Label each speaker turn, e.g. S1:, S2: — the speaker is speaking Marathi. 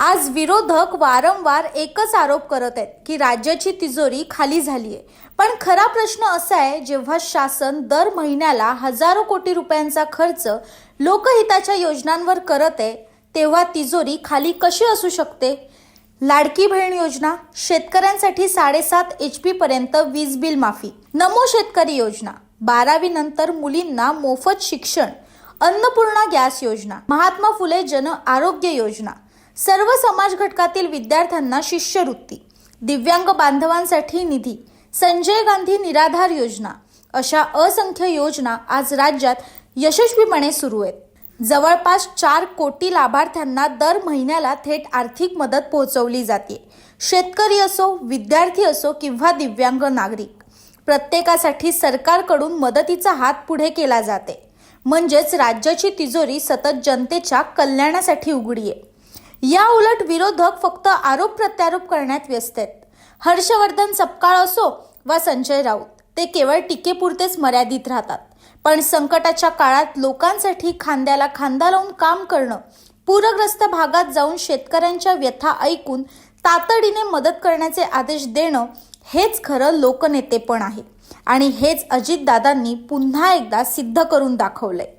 S1: आज विरोधक वारंवार एकच आरोप करत आहेत की राज्याची तिजोरी खाली झाली आहे. पण खरा प्रश्न असा आहे जेव्हा शासन दर महिन्याला हजारो कोटी रुपयांचा खर्च लोकहिताच्या योजनांवर करत आहे तेव्हा तिजोरी खाली कशी असू शकते? लाडकी बहीण योजना शेतकऱ्यांसाठी साडेसात एच पी पर्यंत वीज बिल माफी नमो शेतकरी योजना बारावी नंतर मुलींना मोफत शिक्षण अन्नपूर्णा गॅस योजना महात्मा फुले जन आरोग्य योजना सर्व समाज घटकातील विद्यार्थ्यांना शिष्यवृत्ती दिव्यांग बांधवांसाठी निधी संजय गांधी निराधार योजना अशा असंख्य योजना आज राज्यात यशस्वीपणे सुरू आहेत. जवळपास चार कोटी लाभार्थ्यांना दर महिन्याला थेट आर्थिक मदत पोहोचवली जाते. शेतकरी असो विद्यार्थी असो किंवा दिव्यांग नागरिक प्रत्येकासाठी सरकारकडून मदतीचा हात पुढे केला जाते. म्हणजेच राज्याची तिजोरी सतत जनतेच्या कल्याणासाठी उघडी आहे. या उलट विरोधक फक्त आरोप प्रत्यारोप करण्यात व्यस्त आहेत. हर्षवर्धन सपकाळ असो वा संजय राऊत ते केवळ टीकेपुरतेच मर्यादित राहतात. पण संकटाच्या काळात लोकांसाठी खांद्याला खांदा लावून काम करणं पूरग्रस्त भागात जाऊन शेतकऱ्यांच्या व्यथा ऐकून तातडीने मदत करण्याचे आदेश देणं हेच खरं लोकनेतेपण आहे. आणि हेच अजितदादांनी पुन्हा एकदा सिद्ध करून दाखवलंय.